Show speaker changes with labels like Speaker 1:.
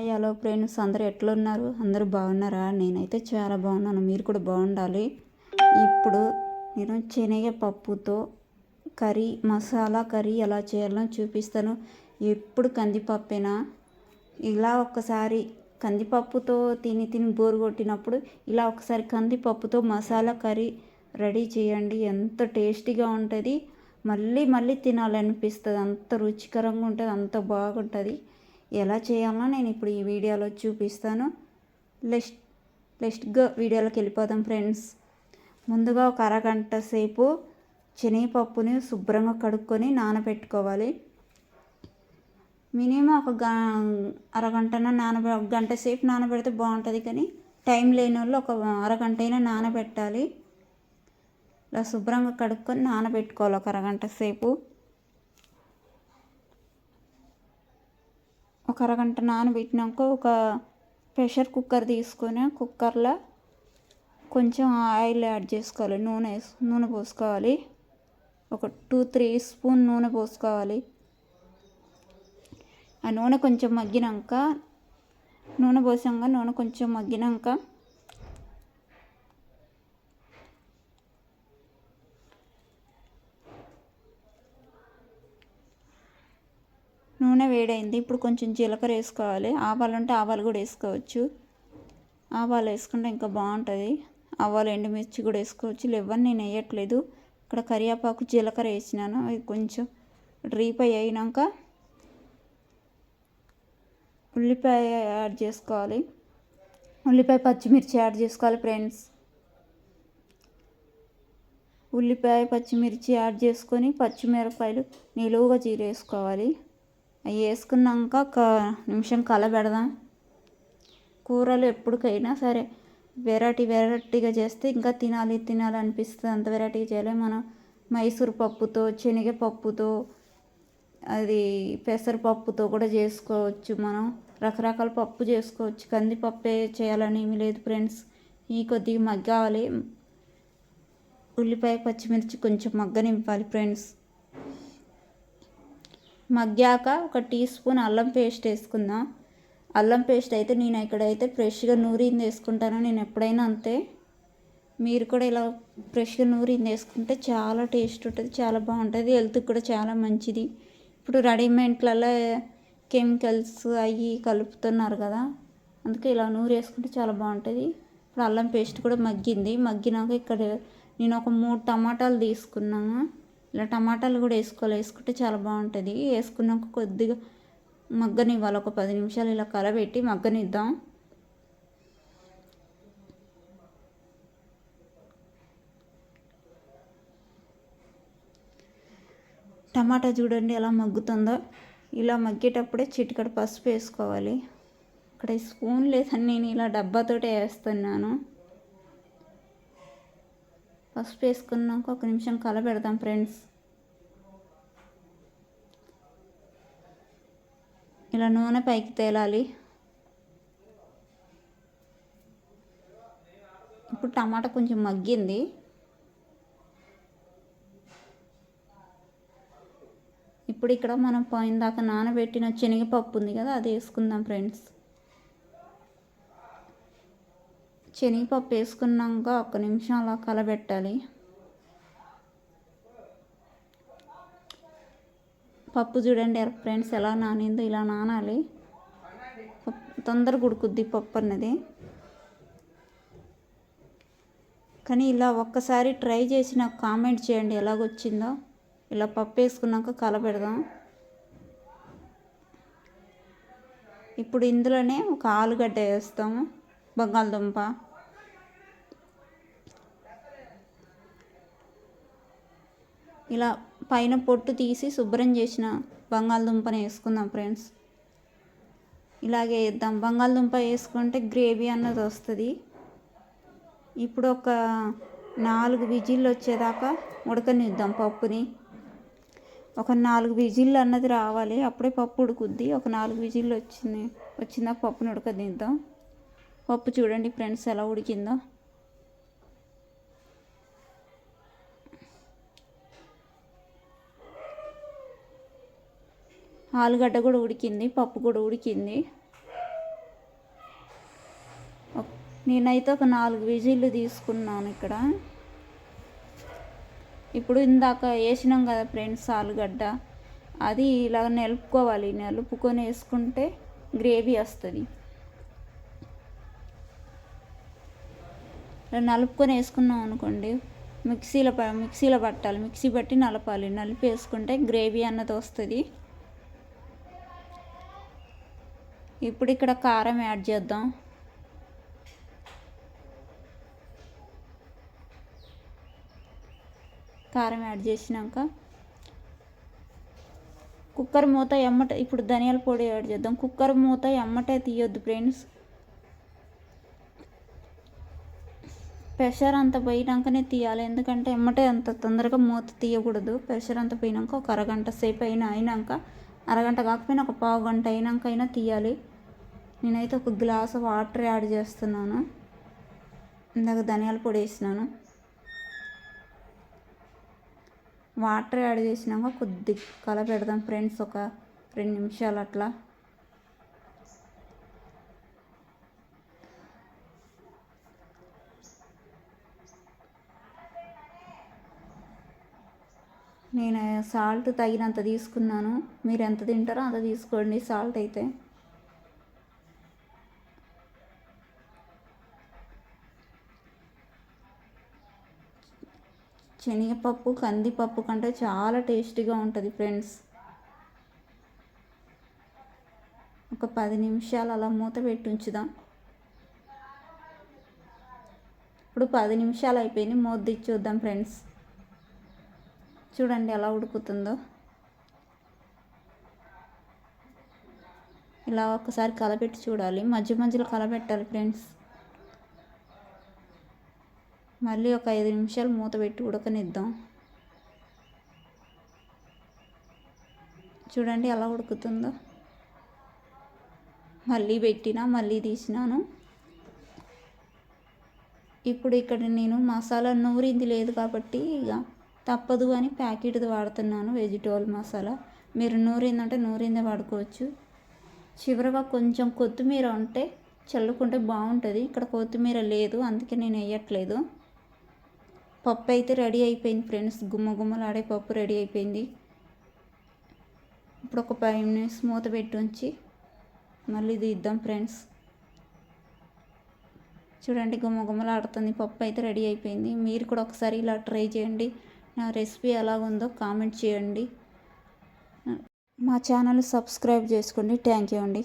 Speaker 1: Hi hello friends అందరూ ఎట్లున్నారు? అందరూ బాగున్నారా? నేనైతే చాలా బాగున్నాను. మీరు కూడా బాగుండాలి. ఇప్పుడు నేను శనగపప్పుతో కర్రీ మసాలా కర్రీ ఎలా చేయాలో చూపిస్తాను. ఎప్పుడు కందిపప్పేనా? ఇలా ఒక్కసారి కందిపప్పుతో తిని తిని బోరు కొట్టినప్పుడు ఇలా ఒకసారి కందిపప్పుతో మసాలా కర్రీ రెడీ చేయండి. ఎంత టేస్టీగా ఉంటుంది. మళ్ళీ మళ్ళీ తినాలనిపిస్తుంది. అంత రుచికరంగా ఉంటుంది. అంత బాగుంటుంది. ఎలా చేయాలో నేను ఇప్పుడు ఈ వీడియోలో చూపిస్తాను. లెస్ట్ లెస్ట్గా వీడియోలోకి వెళ్ళిపోదాం ఫ్రెండ్స్. ముందుగా ఒక అరగంట సేపు శనగపప్పుని శుభ్రంగా కడుక్కొని నానబెట్టుకోవాలి. మినిమం ఒక గ అరగంటన నానబె ఒక గంట సేపు నానబెడితే బాగుంటుంది కానీ టైం లేని వాళ్ళు ఒక అరగంట అయినా నానబెట్టాలి. ఇలా శుభ్రంగా కడుక్కొని నానబెట్టుకోవాలి ఒక అరగంట సేపు. ఒక అరగంట నానబెట్టినాక ఒక ప్రెషర్ కుక్కర్ తీసుకొని కుక్కర్లో కొంచెం ఆయిల్ యాడ్ చేసుకోవాలి. నూనె నూనె పోసుకోవాలి. ఒక టూ త్రీ స్పూన్ నూనె పోసుకోవాలి. ఆ నూనె కొంచెం మగ్గినాక నూనె పోసాక నూనె కొంచెం మగ్గినాక నూనె వేడైంది. ఇప్పుడు కొంచెం జీలకర్ర వేసుకోవాలి. ఆవాలు ఉంటే ఆవాలు కూడా వేసుకోవచ్చు. ఆవాలు వేసుకుంటే ఇంకా బాగుంటుంది. ఆవాలు ఎండుమిర్చి కూడా వేసుకోవచ్చు. లేవని నేను వేయట్లేదు. ఇక్కడ కరివేపాకు జీలకర్ర వేసినాను. అది కొంచెం రీపై అయినాక ఉల్లిపాయ యాడ్ చేసుకోవాలి. ఉల్లిపాయ పచ్చిమిర్చి యాడ్ చేసుకోవాలి ఫ్రెండ్స్. ఉల్లిపాయ పచ్చిమిర్చి యాడ్ చేసుకొని పచ్చిమిరపకాయలు నిలువుగా చీరేసుకోవాలి అవి వేసుకున్నాక ఒక నిమిషం కలబెడదాం. కూరలు ఎప్పటికైనా సరే వెరైటీ వెరైటీగా చేస్తే ఇంకా తినాలి తినాలి అనిపిస్తుంది. అంత వెరైటీగా చేయాలి. మనం మైసూర్ పప్పుతో శనగపప్పుతో అది పెసరపప్పుతో కూడా చేసుకోవచ్చు మనం. రకరకాల పప్పు చేసుకోవచ్చు. కందిపప్పే చేయాలని ఏమీ లేదు ఫ్రెండ్స్. ఈ కొద్దిగా మగ్గాలి. ఉల్లిపాయ పచ్చిమిర్చి కొంచెం మగ్గనింపాలి ఫ్రెండ్స్. మగ్గాక ఒక టీ స్పూన్ అల్లం పేస్ట్ వేసుకుందాం. అల్లం పేస్ట్ అయితే నేను ఇక్కడైతే ఫ్రెష్గా నూరింది వేసుకుంటాను. నేను ఎప్పుడైనా అంతే. మీరు కూడా ఇలా ఫ్రెష్గా నూరింది వేసుకుంటే చాలా టేస్ట్ ఉంటుంది చాలా బాగుంటుంది. హెల్త్కి కూడా చాలా మంచిది. ఇప్పుడు రెడీమేడ్లలో కెమికల్స్ అవి కలుపుతున్నారు కదా అందుకే ఇలా నూరు వేసుకుంటే చాలా బాగుంటుంది. ఇప్పుడు అల్లం పేస్ట్ కూడా మగ్గింది. మగ్గినాక ఇక్కడ నేను ఒక మూడు టమాటాలు తీసుకున్నాను. ఇలా టమాటాలు కూడా వేసుకోవాలి. వేసుకుంటే చాలా బాగుంటుంది. వేసుకున్నాక కొద్దిగా మగ్గనివ్వాలి. ఒక పది నిమిషాలు ఇలా కలబెట్టి మగ్గనిద్దాం. టమాటా చూడండి ఎలా మగ్గుతుందో. ఇలా మగ్గేటప్పుడే చిటికడ పసుపు వేసుకోవాలి. ఇక్కడ స్పూన్ లేదని నేను ఇలా డబ్బాతోటే వేస్తున్నాను. పసుపు వేసుకున్నాక ఒక నిమిషం కలబెడదాం ఫ్రెండ్స్. ఇలా నూనె పైకి తేలాలి. ఇప్పుడు టమాటా కొంచెం మగ్గింది. ఇప్పుడు ఇక్కడ మనం పోయిన దాకా నానబెట్టిన శనగపప్పు ఉంది కదా అది వేసుకుందాం ఫ్రెండ్స్. శనగపప్పు వేసుకున్నాక ఒక నిమిషం అలా కలబెట్టాలి. పప్పు చూడండి ఫ్రెండ్స్ ఎలా నానిందో ఇలా నానాలి. తొందరగా ఉడుకుద్ది పప్పు అన్నది. కానీ ఇలా ఒక్కసారి ట్రై చేసి నాకు కామెంట్ చేయండి ఎలాగొచ్చిందో. ఇలా పప్పు వేసుకున్నాక కలబెడదాం. ఇప్పుడు ఇందులోనే ఒక ఆలుగడ్డ వేస్తాము. బంగాళదుంప. ఇలా పైన పొట్టు తీసి శుభ్రం చేసిన బంగాళదుంపని వేసుకుందాం ఫ్రెండ్స్. ఇలాగే వేద్దాం. బంగాళదుంప వేసుకుంటే గ్రేవీ అన్నది వస్తుంది. ఇప్పుడు ఒక నాలుగు విజిల్లు వచ్చేదాకా ఉడకనిద్దాం పప్పుని. ఒక నాలుగు విజిల్లు అన్నది రావాలి. అప్పుడే పప్పు ఉడుకుద్ది. ఒక నాలుగు విజిల్లు వచ్చింది. వచ్చిందాక పప్పుని ఉడకనిద్దాం. పప్పు చూడండి ఫ్రెండ్స్ ఎలా ఉడికిందో. ఆలుగడ్డ కూడా ఉడికింది పప్పు కూడా ఉడికింది. నేనైతే ఒక నాలుగు విజిల్లు తీసుకున్నాను ఇక్కడ. ఇప్పుడు ఇందాక వేసినాం కదా ఫ్రెండ్స్ ఆలుగడ్డ అది ఇలా నిలుపుకోవాలి నలుపుకొని వేసుకుంటే గ్రేవీ వస్తుంది. నలుపుకొని వేసుకున్నాం అనుకోండి మిక్సీలో ప మిక్సీలో పట్టాలి. మిక్సీ పట్టి నలపాలి. నలిపి వేసుకుంటే గ్రేవీ అన్నది వస్తుంది. ఇప్పుడు ఇక్కడ కారం యాడ్ చేద్దాం. కారం యాడ్ చేసినాక కుక్కర్ మూత ఎమ్మట ఇప్పుడు ధనియాల పొడి యాడ్ చేద్దాం. కుక్కర్ మూత ఎమ్మటే తీయొద్దు ఫ్రెండ్స్. ప్రెషర్ అంత పోయినాకనే తీయాలి. ఎందుకంటే ఎమ్మటే అంత తొందరగా మూత తీయకూడదు. ప్రెషర్ అంత పోయినాక ఒక అరగంట సేపు అయినా అయినాక అరగంట కాకపోయినా ఒక పావు గంట అయినాక అయినా తీయాలి. నేనైతే ఒక గ్లాస్ వాటర్ యాడ్ చేస్తున్నాను. ఇందాక ధనియాల పొడి వేసినాను. వాటర్ యాడ్ చేసినాక కొద్ది కలపెడదాం ఫ్రెండ్స్. ఒక రెండు నిమిషాలు అట్లా. నేను సాల్ట్ తగినంత తీసుకున్నాను. మీరు ఎంత తింటారో అంత తీసుకోండి సాల్ట్ అయితే. శనగపప్పు కందిపప్పు కంటే చాలా టేస్టీగా ఉంటుంది ఫ్రెండ్స్. ఒక పది నిమిషాలు అలా మూత పెట్టి ఉంచుదాం. ఇప్పుడు పది నిమిషాలు అయిపోయింది. మూత తెచ్చి చూద్దాం ఫ్రెండ్స్. చూడండి ఎలా ఉడుకుతుందో. ఇలా ఒకసారి కలపెట్టి చూడాలి. మధ్య మధ్యలో కలపెట్టాలి ఫ్రెండ్స్. మళ్ళీ ఒక ఐదు నిమిషాలు మూత పెట్టి ఉడకనిద్దాం. చూడండి ఎలా ఉడుకుతుందో. మళ్ళీ పెట్టినా మళ్ళీ తీసినాను. ఇప్పుడు ఇక్కడ నేను మసాలా నూరింది లేదు కాబట్టి ఇక తప్పదు అని ప్యాకెట్ది వాడుతున్నాను వెజిటేబుల్ మసాలా. మీరు నూరిందంటే నూరిందే వాడుకోవచ్చు. చివరగా కొంచెం కొత్తిమీర ఉంటే చల్లుకుంటే బాగుంటుంది. ఇక్కడ కొత్తిమీర లేదు అందుకే నేను వేయట్లేదు. పప్పు అయితే రెడీ అయిపోయింది ఫ్రెండ్స్. గుమ్మ గుమ్మలాడే పప్పు రెడీ అయిపోయింది. ఇప్పుడు ఒక ఫైవ్ మినిట్స్ మూత పెట్టి ఉంచి మళ్ళీ ఇద్దాం ఫ్రెండ్స్. చూడండి గుమ్మ గుమ్మలాడుతుంది. పప్పు అయితే రెడీ అయిపోయింది. మీరు కూడా ఒకసారి ఇలా ట్రై చేయండి. నా రెసిపీ ఎలాగుందో కామెంట్ చేయండి. మా ఛానల్ సబ్స్క్రైబ్ చేసుకోండి. థ్యాంక్ యూ అండి.